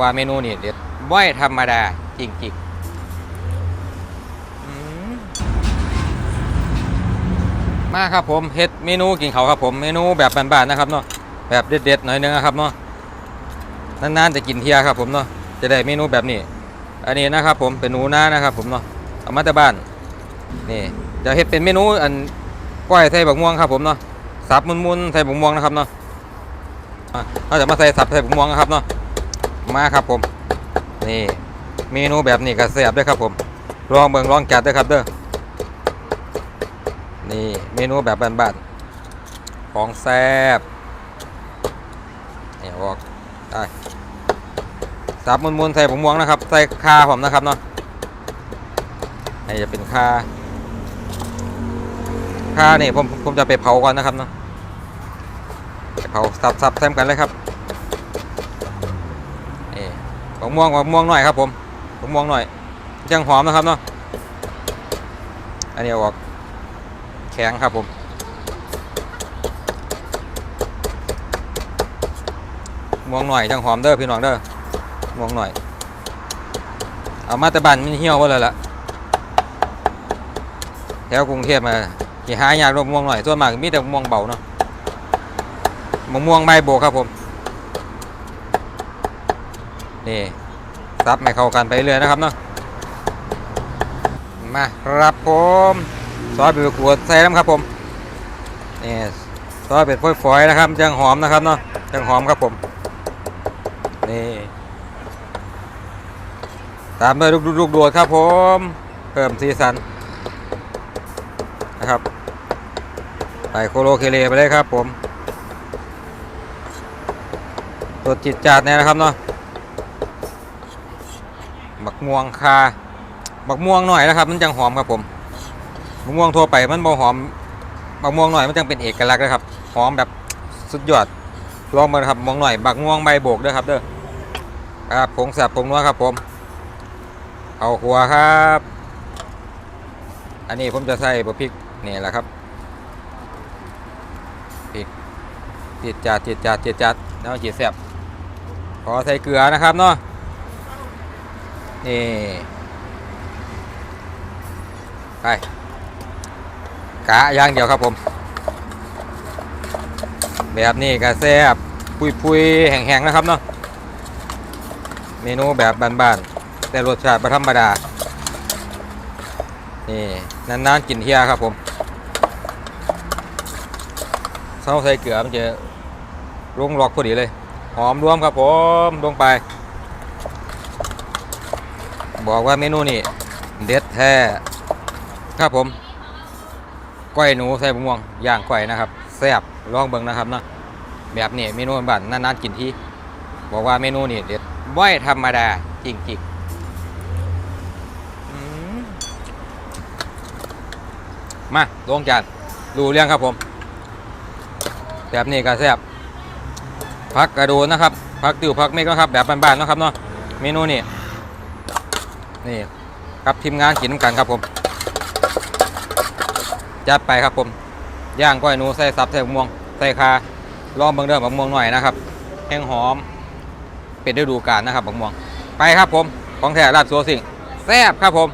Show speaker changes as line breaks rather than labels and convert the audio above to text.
ว่าเมนูนี่เด็ดบ่อยธรรมดาจริงๆมาครับผมเฮ็ดเมนูกินเขาครับผมเมนูแบบบ้านๆนะครับเนาะแบบเด็ดๆหน่อยนึงนะครับเนาะนานๆจะกินเที่ยครับผมเนาะจะได้เมนูแบบนี้ อันนี้นะครับผมเป็นหนูน้านะครับผมเนาะเอามาจากบ้านนี่จะเฮ็ดเป็นเมนูอันก้อยใส่บักม่วงครับผมเนาะสับมุนๆใส่บักม่วงนะครับเนาะอะเราจะมาใส่สับใส่บักม่วงนะครับเนาะ มาครับผม นี่เมนูแบบนี้ก็แซ่บด้วยครับผมลองเบิ่งลองจัดด้วยครับเด้อนี่เมนูแบบบ้านๆของแซ่บนี่ออกได้สับมุนๆใส่ผงม่วงนะครับ ใส่คาผมนะครับเนาะนี่จะเป็นคาคานี่ผมผมจะไปเผาก่อนนะครับเนาะไปเผาสับสับแซมกันเลยครับนี่ ผงม่วงผงม่วงหน่อยครับผมผงม่วงหน่อยจังหอมนะครับเนาะอันนี้ออกแข็งครับผมม่วงหน่อยจังหอมเด้อพี่น้องเด้อมองหน่อย เอามาต่บ้านมันเหี่ยวหมดเลยล่ะแถวกรุงเทพมาขี่หายากรวมม่วงหน่อยส่วนมากมีแต่ม่วงเบาเนาะมะม่วงใบโบกครับผม นี่ซับให้เข้ากันไปเรื่อยนะครับเนาะมาครับผมซอสเบ็ดขวดใส่น้ำครับผมนี่ซอสเบ็ดฝอยๆนะครับจังหอมนะครับเนาะจังหอมครับผมนี่ตามด้วยลูกลูกโดดครับผมเพิ่มสีสันนะครับใส่โคโลเคเลไปเลยครับผมตัวจิตจัดเนี่ยนะครับเนาะ บักม่วงคาบักม่วงหน่อยนะครับ มันจังหอมครับผมบักม่วงทั่วไปมันบ่หอมบักม่วงหน่อยมันจังเป็นเอกลักษณ์นะครับหอมแบบสุดยอดลองมาครับมองหน่อยบักม่วงใบโบกด้วยครับเด้อครับผงแสบผงนัวครับ ผมเอาหัวครับ อันนี้ผมจะใส่บะพริกนี่แหละครับพริกจิดจัดจิดจัดจิดจัดแล้วจีดแซ่บขอใส่เกลือนะครับเนาะ นี่ ไป กะย่างเดียวครับผม แบบนี้ก็แซบปุยๆแห้งๆนะครับเนาะ เมนูแบบบานๆ แต่รสชาติประธรรมดา นี่ นานๆ กินเที่ยครับผมเศร้าใส่เกลือมันจะลงหลอกพอดีเลย หอมรวมครับผม ลงไป บอกว่าเมนูนี่เด็ดแท้ครับผมก้อยหนูใส่บะม่วงย่างก้อยนะครับแซ่บลองเบิ่งนะครับเนาะแบบนี้เมนูบ้านนานๆกินที่บอกว่าเมนูนี่เด็ดบ่อยธรรมดาจริงๆมมาลงจานดูเรื่องครับผมแบบนี้ก็แซ่บพักกระโดูนะครับพักติวพักเมกนะครับ แบบบ้านๆนะครับเนาะเมนูนี่ นี่ครับทีมงานกินน้ำกันครับผมจัดไปครับผมย่างก้อยหนูใส่สับใส่มะม่วงใส่คาลองเบื้องเด้อมะม่วงหน่อยนะครับแห้งหอม เป็นฤดูกาลนะครับมะม่วง ไปครับผมของแท้ราบสัวสิงแซ่บครับผม